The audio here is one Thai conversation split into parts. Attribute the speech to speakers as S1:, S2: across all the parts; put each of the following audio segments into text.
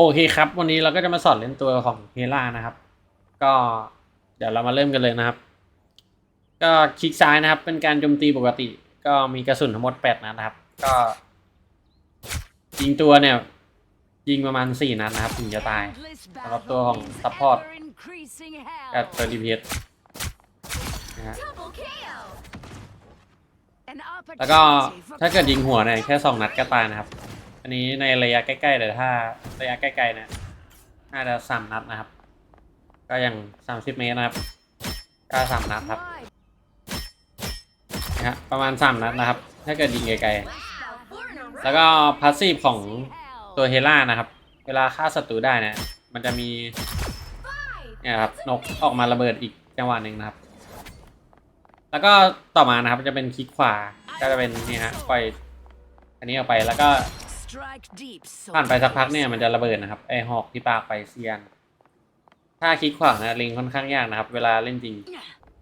S1: โอเคครับ วันนี้เราก็จะมาสอนเล่นตัวของเฮล่านะครับ ก็เดี๋ยวเรามาเริ่มกันเลยนะครับ ก็คลิกซ้ายนะครับ เป็นการโจมตีปกติ ก็มีกระสุนทั้งหมดแปดนัดนะครับ ก็ยิงตัวเนี่ย ยิงประมาณสี่นัดนะครับถึงจะตาย
S2: สำหรับตัวของ support
S1: กับตัวดีพีนะฮะแล้วก็ถ้าเกิดยิงหัวเนี่ยแค่สองนัดก็ตายนะครับ อันนี้ในระยะใกล้ๆแต่ถ้าระยะใกล้ๆเนี่ยน่าจะสามนัดนะครับ ก็อย่างสามสิบเมตรนะครับ ก็สามนัดครับนะฮะประมาณสามนัดนะครับ ถ้าเกิดยิงไกลๆแล้วก็พาสซีฟของตัวเฮล่านะครับ เวลาฆ่าศัตรูได้เนี่ยมันจะมีเนี่ยครับนกออกมาระเบิดอีกจังหวะหนึ่งนะครับ แล้วก็ต่อมานะครับจะเป็นคลิกขวาก็จะเป็นนี่ฮะปล่อยอันนี้ออกไปแล้วก็ ผ่านไปสักพักเนี่ยมันจะระเบิดนะครับไอหอกที่ปากไปเซียน ถ้าคลิกขวานะลิงค่อนข้างยากนะครับ เวลาเล่นจริง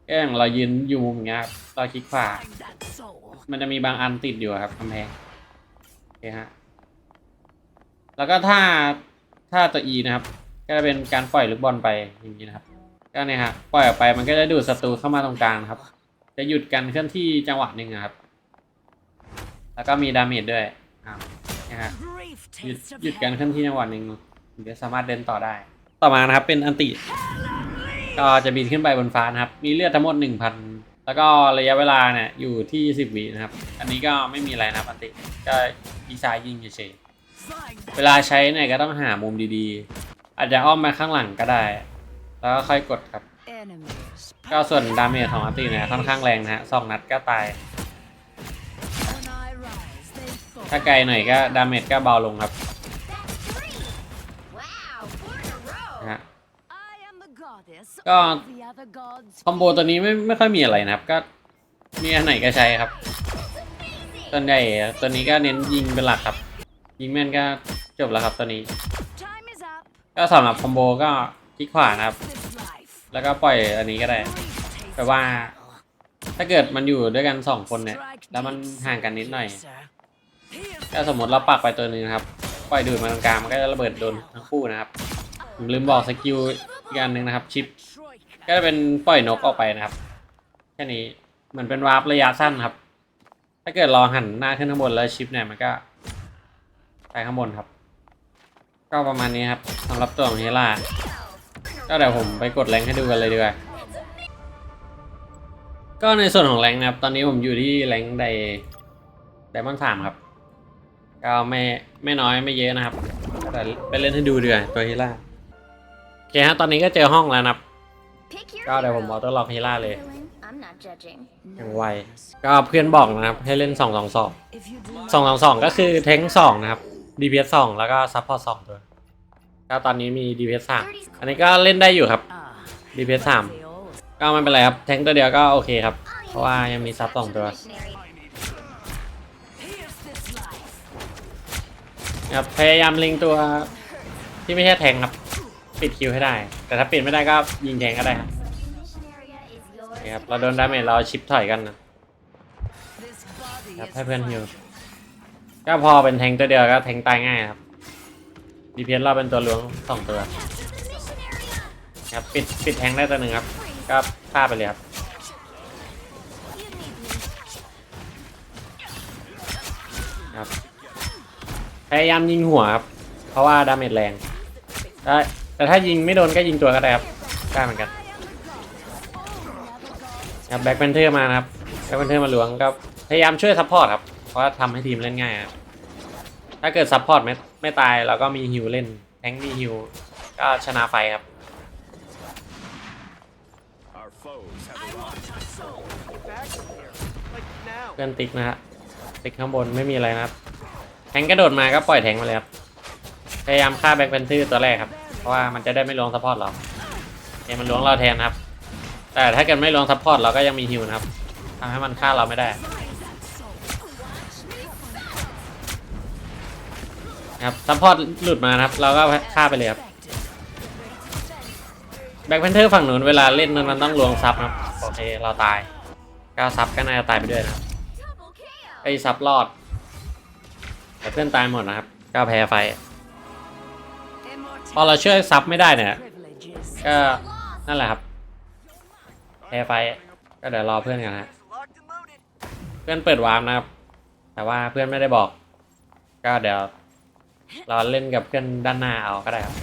S1: ก็อย่างเรายืนอยู่มุมอย่างเงี้ยครับเราคลิกขวามันจะมีบางอันติดอยู่ครับกำแพงโอเคฮะแล้วก็ถ้าถ้าตัว E นะครับ ก็จะเป็นการปล่อยลูกบอลไปอย่างนี้นะครับ ก็เนี่ยฮะปล่อยออกไปมันก็จะดูดศัตรูเข้ามาตรงกลางนะครับ จะหยุดการเคลื่อนที่จังหวะหนึ่งอะครับ แล้วก็มีดาเมจด้วยอ่าเนี่ยฮะหยุดหยุดการเคลื่อนที่จังหวะหนึ่งถึงจะสามารถเดินต่อได้ ต่อมานะครับเป็นอันติ ก็จะบินขึ้นไปบนฟ้านะครับ มีเลือดทั้งหมดหนึ่งพันแล้วก็ระยะเวลาเนี่ยอยู่ที่สิบวินะครับ อันนี้ก็ไม่มีอะไรนะครับอันติก็ยิงซ้ายยิงเฉยๆเวลาใช้เนี่ยก็ต้องหามุมดีๆ อาจจะอ้อมมาข้างหลังก็ได้ แล้วก็ค่อยกดครับ ก็ส่วนดาเมจของอันติเนี่ยค่อนข้างแรงนะฮะสองนัดก็ตาย ถ้าไกลหน่อยก็ดาเมจก็เบาลงครับนะฮะก็คอมโบตัวนี้ไม่ไม่ค่อยมีอะไรนะครับ ก็มีอันไหนก็ใช้ครับส่วนใหญ่ตัวนี้ก็เน้นยิงเป็นหลักครับ ยิงแม่นก็จบแล้วครับตัวนี้ ก็สำหรับคอมโบก็คลิกขวานะครับ แล้วก็ปล่อยอันนี้ก็ได้แปลว่าถ้าเกิดมันอยู่ด้วยกันสองคนเนี่ย แล้วมันห่างกันนิดหน่อย ถ้าสมมติเราปักไปตัวหนึ่งนะครับปล่อยดูดมาตรงกลางมันก็จะระเบิดโดนทั้งคู่นะครับผมลืมบอกสกิลอีกอันหนึ่งนะครับ ชิป ก็จะเป็นปล่อยนกออกไปนะครับแค่นี้เหมือนเป็นวาร์ประยะสั้นครับ ถ้าเกิดเราหันหน้าขึ้นข้างบนแล้วชิปเนี่ยมันก็ไปข้างบนครับ ก็ประมาณนี้ครับสำหรับตัวของเฮล่าก็เดี๋ยวผมไปกดแรงให้ดูกันเลยดีกว่าก็ในส่วนของแรงนะครับ ตอนนี้ผมอยู่ที่แรงไดไดมอนด์สามครับ ก็ไม่ไม่น้อยไม่เยอะนะครับ แต่ไปเล่นให้ดูดีกว่าตัวเฮล่าโอเคฮะตอนนี้ก็เจอห้องแล้วนะครับ
S3: ก็เดี๋ยวผมเอาตัวล็อกเฮล่าเลย
S1: อย่างไวก็เพื่อนบอกนะครับ ให้เล่นสองสองสองสองสองสองก็คือแทงสองนะครับ DPS สองแล้วก็ซัพพอร์ตสองตัวก็ตอนนี้มี DPS สามอันนี้ก็เล่นได้อยู่ครับ DPS สามก็ไม่เป็นไรครับ แทงตัวเดียวก็โอเคครับ เพราะว่ายังมีซับสองตัว ครับพยายามเล็งตัวที่ไม่ใช่แทงครับ ปิดคิวให้ได้ แต่ถ้าปิดไม่ได้ก็ยิงแทงก็ได้ครับโอเครับเราโดนดาเมจเราชิปถอยกันนะครับให้เพื่อนฮิวก็พอเป็นแทงตัวเดียวก็แทงตายง่ายครับ DPS เราเป็นตัวล้วงสองตัวครับปิดปิดแทงได้ตัวหนึ่งครับ ก็ฆ่าไปเลยครับครับ พยายามยิงหัวครับ เพราะว่าดาเมจแรงแต่แต่ถ้ายิงไม่โดนก็ยิงตัวก็ได้ครับได้เหมือนกันครับแบ็คแพนเทอร์มานะครับแบ็คแพนเทอร์มาล้วงก็พยายามช่วยซัพพอร์ตครับ เพราะว่าทำให้ทีมเล่นง่ายครับ ถ้าเกิดซัพพอร์ตไม่ไม่ตายเราก็มีฮิวเล่น แทงมีฮิวก็ชนะไฟครับ
S4: Our foes have arrived.
S1: เพื่อนติ๊กนะฮะติ๊กข้างบนไม่มีอะไรนะครับ แทงกระโดดมาก็ปล่อยแทงมาเลยครับ พยายามฆ่าแบ็คแพนเทอร์ตัวแรกครับ เพราะว่ามันจะได้ไม่ล้วงซัพพอร์ตเราเอ้มันล้วงเราแทนครับ แต่ถ้าเกิดไม่ล้วงซัพพอร์ตเราก็ยังมีฮิวนะครับทำให้มันฆ่าเราไม่ได้ครับซัพพอร์ตหลุดมานะครับ เราก็ฆ่าไปเลยครับแบ็คแพนเทอร์ฝั่งหนูนเวลาเล่นมันมันต้องลวงซับครับโอเคเราตายก็ซับก็น่าจะตายไปด้วยนะไอซับรอด แต่เพื่อนตายหมดนะครับ ก็แพ้ไฟ พอเราช่วยซับไม่ได้เนี่ย ก็นั่นแหละครับ แพ้ไฟ ก็เดี๋ยวรอเพื่อนกันฮะ เพื่อนเปิดวาร์มนะครับ แต่ว่าเพื่อนไม่ได้บอก ก็เดี๋ยวรอเล่นกับเพื่อนด้านหน้าเอาก็ได้ครับ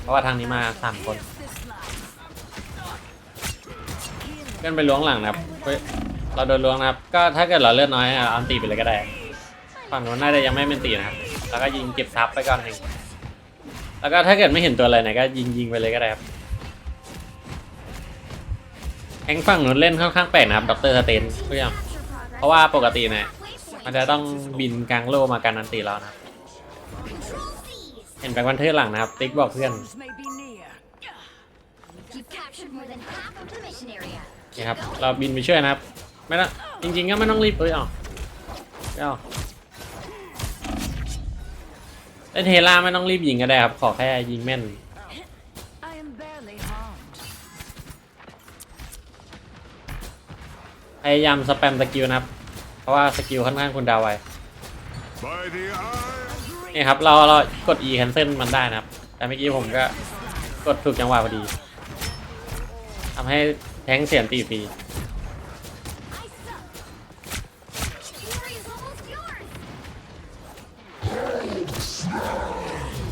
S1: เพราะว่าทางนี้มาสามคน เพื่อนไปล้วงหลังนะครับ เราโดนล้วงนะครับ ก็ถ้าเกิดเราเลือดน้อยเอาอันตีไปเลยก็ได้ ฝั่งนู้นน่าจะยังไม่เป็นตีนะครับ แล้วก็ยิงเก็บซับไปก่อนหนึ่งแล้วก็ถ้าเกิดไม่เห็นตัวอะไรเนี่ยก็ยิงยิงไปเลยก็ได้ครับแข้งฝั่งนู้นเล่นค่อนข้างแปลกนะครับด็อกเตอร์สเตนทุกอย่างเพราะว่าปกติเนี่ยมันจะต้องบินกลางโลมากันอันตีเรานะเห็นแบ็ควันเทอร์หลังนะครับ ติ๊กบอกเพื่อนนี่ครับ เราบินไปช่วยนะครับ ไม่ต้องจริงๆก็ไม่ต้องรีบเอ้ยอ๋อไม่เอา ล่นเทล่าไม่ต้องรีบยิงก็ได้ครับ ขอแค่ยิงแม่น
S5: I am barely harmed.
S1: พยายามสแปมสกิลนะครับ เพราะว่าสกิลค่อนข้างคุณดาวไว
S4: By the eye.
S1: นี่ครับเราเรากด E cancel มันได้นะครับ แต่เมื่อกี้ผมก็กดถูกจังหวะพอดีทำให้แทงเสียงตีฟรี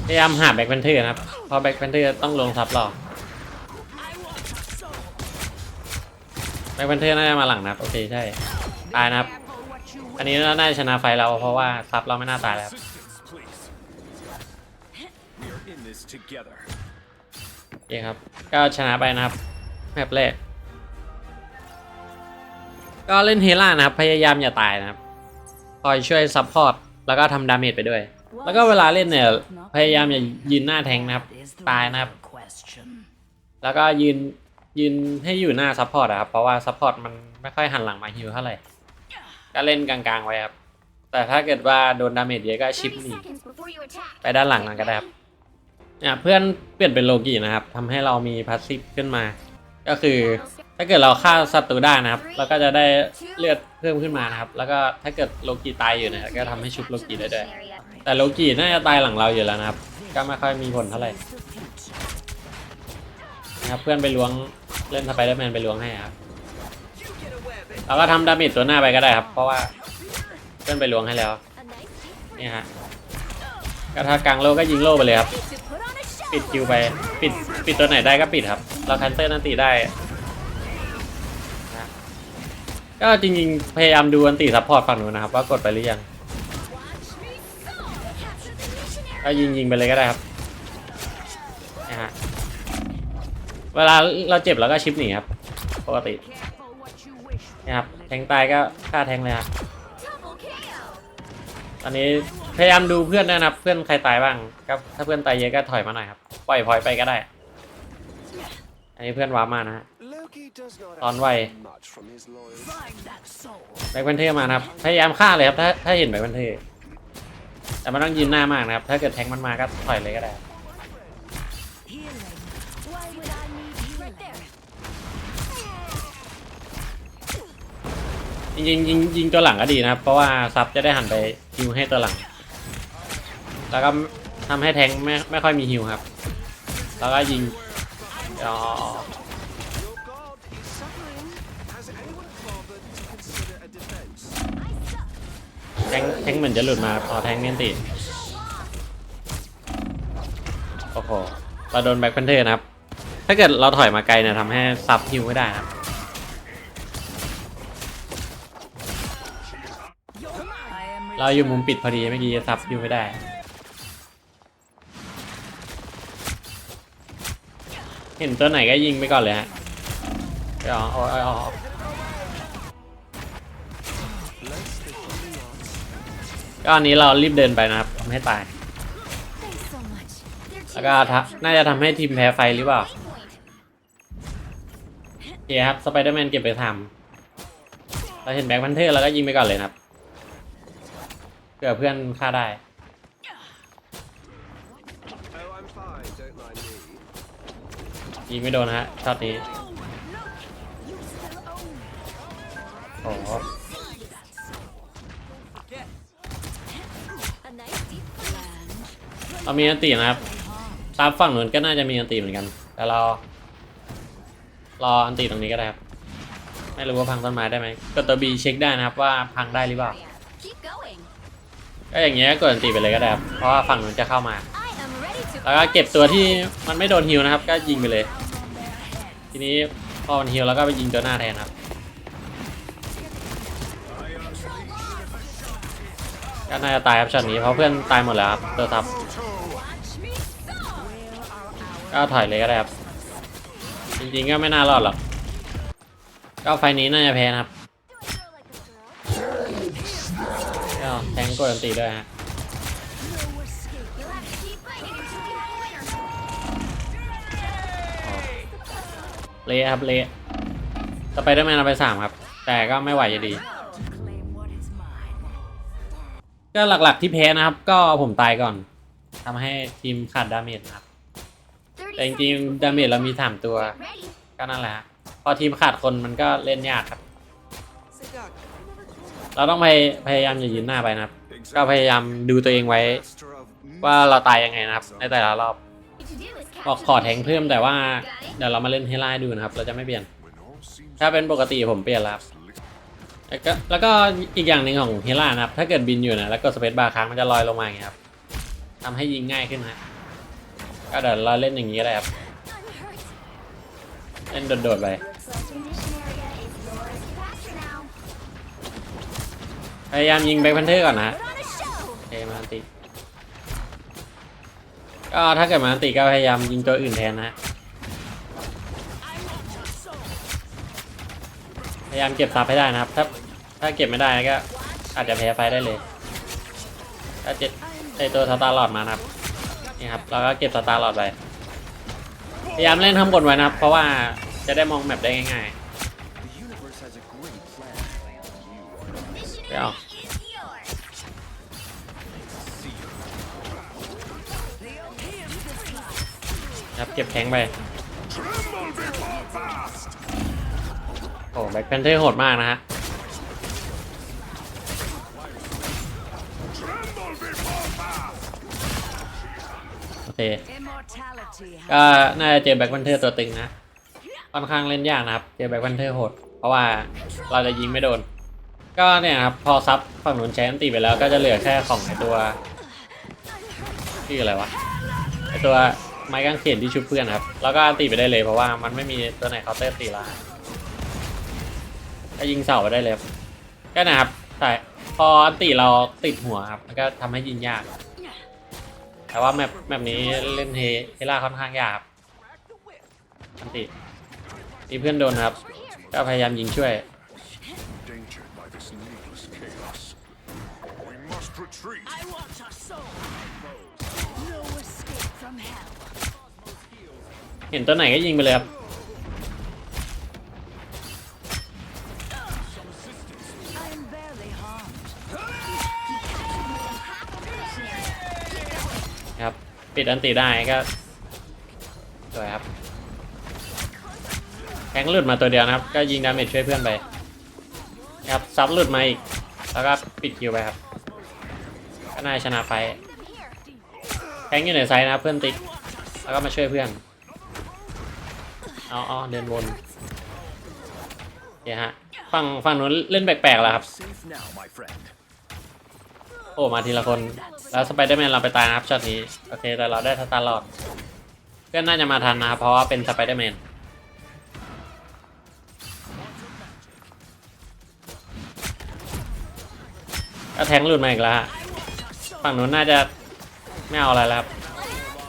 S1: พยายามหาแบ็คแพนเทอร์นะครับ เพราะแบ็คแพนเทอร์ต้องลงทับเราแบ็คแพนเทอร์น่าจะมาหลังนะครับ โอเคใช่ ตายนะครับ อันนี้น่าจะชนะไฟเราเพราะว่าซับเราไม่น่าตายแล้วโอเคครับ ก็ชนะไปนะครับแมปแรก ก็เล่นเฮล่านะครับ พยายามอย่าตายนะครับ คอยช่วยซัพพอร์ต แล้วก็ทำดาเมจไปด้วย แล้วก็เวลาเล่นเนี่ย พยายามอย่ายืนหน้าแทงนะครับ
S5: Is the
S1: ตายนะครับ
S5: real question.
S1: แล้วก็ยืนยืนให้อยู่หน้าซัพพอร์ตอะครับ เพราะว่าซัพพอร์ตมันไม่ค่อยหันหลังมาฮิวเท่าไหร่ ก็เล่นกลางๆไว้ครับ แต่ถ้าเกิดว่าโดนดาเมจเยอะก็ชิป
S2: 30
S1: หนี
S2: seconds before you attack.
S1: ไปด้านหลังนั้นก็ได้ครับเนี่ยเพื่อนเปลี่ยนเป็นโลกินะครับทำให้เรามีพาสซีฟขึ้นมา ก็คือถ้าเกิดเราฆ่าศัตรูได้นะครับ เราก็จะได้เลือดเพิ่มขึ้นมานะครับ แล้วก็ถ้าเกิดโลกิตายอยู่เนี่ยก็ทำให้ชุบโลกิได้ด้วย
S2: Mission area.
S1: แต่โลกิน่าจะตายหลังเราอยู่แล้วนะครับ ก็ไม่ค่อยมีผลเท่าไหร่นะครับเพื่อนไปล้วงเล่นสไปเดอร์แมนไปล้วงให้ครับเราก็ทำดาเมจตัวหน้าไปก็ได้ครับ เพราะว่าเพื่อนไปล้วงให้แล้วนี่ฮะก็ถ้ากลางโลก็ยิงโลไปเลยครับ ปิดคิวไปปิดปิดตัวไหนได้ก็ปิดครับ เราคันเตอร์นันตีได้ก็จริงๆ พยายามดูอันตีซัพพอร์ตฝั่งนู้นนะครับ ว่ากดไปหรือยัง ก็ยิงยิงไปเลยก็ได้ครับนะฮะเวลาเราเจ็บเราก็ชิปหนีครับปกติ
S5: Careful what you wish.
S1: นะครับแทงตายก็ฆ่าแทงเลยครับ
S2: Double KO.
S1: ตอนนี้พยายามดูเพื่อนด้วยนะครับ เพื่อนใครตายบ้างครับถ้าเพื่อนตายเยอะก็ถอยมาหน่อยครับปล่อยพลอยไปก็ได้ อันนี้เพื่อนว้าร์ปมานะฮะ
S6: Loki does not
S1: ตอนไว
S6: have much from his lawyers.
S5: Find that soul.
S1: แบ็คแพนเทอร์มานะครับ พยายามฆ่าเลยครับถ้าถ้าเห็นแบ็คแพนเทอร์ แต่มันต้องยืนหน้ามากนะครับ ถ้าเกิดแทงมันมาก็ถอยเลยก็ได้
S5: Healing. Why would I need healing?
S2: Right there.
S1: จริงยิงยิงตัวหลังก็ดีนะครับ เพราะว่าซับจะได้หันไปฮิวให้ตัวหลัง แล้วก็ทำให้แทงไม่ไม่ค่อยมีฮิวครับ แล้วก็ยิงอ๋อ แทงแทงเหมือนจะหลุดมาพอแทงเนียนติโอ้โหเราโดนแบ็คแพนเทอร์นะครับ ถ้าเกิดเราถอยมาไกลเนี่ยทำให้ซับฮิวไม่ได้ครับเราอยู่มุมปิดพอดีเมื่อกี้ซับฮิวไม่ได้เห็นตัวไหนก็ยิงไปก่อนเลยฮะอ๋ออ๋ออ๋อ ก็อันนี้เรารีบเดินไปนะครับทำให้ตาย แล้วก็ทะน่าจะทำให้ทีมแพ้ไฟหรือเปล่า
S2: point.
S1: โอเคครับสไปเดอร์แมนเก็บไปทำเราเห็นแบ็คพันเทอร์เราก็ยิงไปก่อนเลยนะครับเผื่อเพื่อนฆ่าได้ยิงไม่โดนฮะช็อตนี้โอ้ เรามีอันตีนะครับตามฝั่งนู้นก็น่าจะมีอันตีเหมือนกัน แต่เรา รออันตีตรงนี้ก็ได้ครับ ไม่รู้ว่าพังต้นไม้ได้ไหมกดตัวบีเช็คได้นะครับว่าพังได้หรือเปล่า ก็อย่างเงี้ยกดอันตีไปเลยก็ได้ครับ เพราะว่าฝั่งนู้นจะเข้ามา แล้วก็เก็บตัวที่มันไม่โดนฮิวนะครับ ก็ยิงไปเลย ทีนี้พอมันฮิวแล้วก็ไปยิงตัวหน้าแทนครับก็น่าจะตายครับช็อตนี้เพราะเพื่อนตายหมดแล้วครับตัวทับ
S2: soar.
S1: ก็ถอยเลยก็ได้ครับ จริงๆก็ไม่น่ารอดหรอกก็ไฟนี้น่าจะแพ้นะครับก็แทงกดอันตีด้วยฮะเละครับเละสไปเดอร์แมนเอาไปสามครับ แต่ก็ไม่ไหวอยู่ดี ก็หลักๆที่แพ้นะครับ ก็ผมตายก่อนทำให้ทีมขาดดาเมจนะครับ แต่จริงๆดาเมจเรามีสามตัว ก็นั่นแหละฮะพอทีมขาดคนมันก็เล่นยากครับ เราต้องพยพยายามอย่ายืนหน้าไปนะครับ ก็พยายามดูตัวเองไว้ ว่าเราตายยังไงนะครับ ในแต่ละรอบบอกขอแทงเพิ่มแต่ว่าเดี๋ยวเรามาเล่นให้ไล่ดูนะครับ เราจะไม่เปลี่ยน ถ้าเป็นปกติผมเปลี่ยนแล้วครับแล้วก็แล้วก็อีกอย่างหนึ่งของเฮล่านะครับ ถ้าเกิดบินอยู่นะแล้วกดสเปซบาร์ค้างมันจะลอยลงมาอย่างเงี้ยครับทำให้ยิงง่ายขึ้นนะ ก็เดี๋ยวเราเล่นอย่างนี้ก็ได้ครับเล่นโดดๆไปพยายามยิงแบ็คแพนเทอร์ก่อนนะฮะ
S2: Put on a show.
S1: โอมาติก็ถ้าเกิดมาติก็พยายามยิงตัวอื่นแทนนะฮะพยายามเก็บซับให้ได้นะครับ ถ้าถ้าเก็บไม่ได้ก็อาจจะแพ้ไฟได้เลยถ้าเจ็ดไอตัวสตาร์ลอดมานะครับ นี่ครับเราก็เก็บสตาร์ลอดไปพยายามเล่นทำบนไว้นะครับ เพราะว่าจะได้มองแมปได้ง่าย
S4: The universe has a great plan.
S2: Mission
S1: Yeah.
S2: area is yours.
S1: ๆนะครับเก็บแทงไปโอ้แบ็คแพนเทอร์โหดมากนะฮะ เค
S5: Immortality.
S1: ก็น่าจะเจอแบ็คแพนเทอร์ตัวตึงนะค่อนข้างเล่นยากนะครับ เจอแบ็คแพนเทอร์โหด เพราะว่าเราจะยิงไม่โดน ก็เนี่ยครับพอซับฝั่งนู้นใช้อันตีไปแล้วก็จะเหลือแค่ของไอตัวชื่ออะไรวะไอตัวไม้กางเขนที่ชุบเพื่อนครับ แล้วก็อันตีไปได้เลยเพราะว่ามันไม่มีตัวไหนเคาน์เตอร์ตีละก็ยิงเสาไปได้เลยครับก็นะครับแต่พออันตีเราติดหัวครับมันก็ทำให้ยิงยาก แต่ว่าแมปแมปนี้เล่นเฮเฮล่าค่อนข้างยากครับอันติมีเพื่อนโดนครับ ก็พยายามยิงช่วย
S7: endangered by this needless chaos. We must retreat.
S5: I want a soul. No escape from hell.
S1: เห็นตัวไหนก็ยิงไปเลยครับ ครับ ปิดอันติได้ก็สวยครับแทงหลุดมาตัวเดียวนะครับ ก็ยิงดาเมจช่วยเพื่อนไปครับซับหลุดมาอีก แล้วก็ปิดคิวไปครับก็น่าชนะไฟท์แทงอยู่ในไซด์นะเพื่อนติ๊กแล้วก็มาช่วยเพื่อนเอาเอาเดินวนเดี๋ยวฮะฝั่งฝั่งนู้นเล่นแปลกๆแล้วครับ โอ้มาทีละคน แล้วสไปเดอร์แมนเราไปตายนะครับช็อตนี้ โอเค แต่เราได้สตาร์ลอดเพื่อนน่าจะมาทันนะครับเพราะว่าเป็นสไปเดอร์แมนก็แทงหลุดมาอีกแล้วฮะฝั่งนู้นน่าจะไม่เอาอะไรแล้วครับ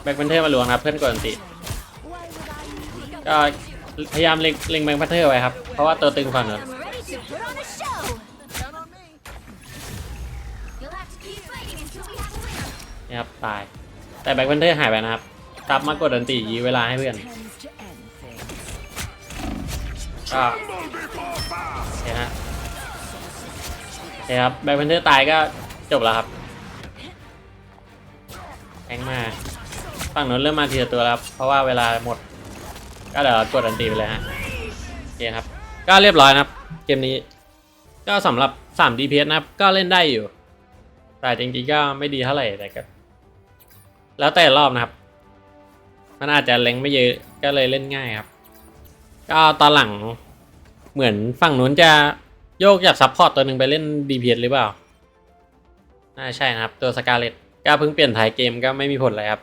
S1: แบ็คแพนเทอร์มาหลวงนะครับเพื่อนกดอันติก็พยายามเล็งเล็งแบ็คแพนเทอร์ไว้ครับ เพราะว่าตัวตึงฝั่งนู้น นี่ครับตายแต่แบ็คแพนเทอร์หายไปนะครับ กลับมากดอันติยื้อเวลาให้เพื่อนก็โอเคฮะคครับแบ็คแพนเทอร์ตายก็จบแล้วครับแทงมาฝั่งนู้นเริ่มมาทีละตัวแล้วครับเพราะว่าเวลาหมด ก็เดี๋ยวกดอันตีไปเลยฮะโอเคครับ ก็เรียบร้อยนะครับ เกมนี้ ก็สำหรับ 3 DPS นะครับ ก็เล่นได้อยู่ แต่จริงๆก็ไม่ดีเท่าไหร่แต่ก็ แล้วแต่รอบนะครับ มันอาจจะเล็งไม่เยอะก็เลยเล่นง่ายครับ ก็ตอนหลังเหมือนฝั่งนู้นจะโยกจากซัพพอร์ตตัวหนึ่งไปเล่น DPS หรือเปล่าน่าใช่นะครับ ตัวสกาเลตก็เพิ่งเปลี่ยนถ่ายเกมก็ไม่มีผลเลยครับ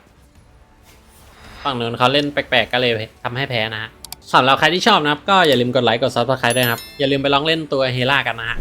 S1: ฝั่งนู้นเขาเล่นแปลกๆก็เลยทำให้แพ้นะฮะสำหรับใครที่ชอบนะครับ ก็อย่าลืมกดไลค์กด Subscribe ด้วยครับ อย่าลืมไปลองเล่นตัวเฮล่ากันนะฮะ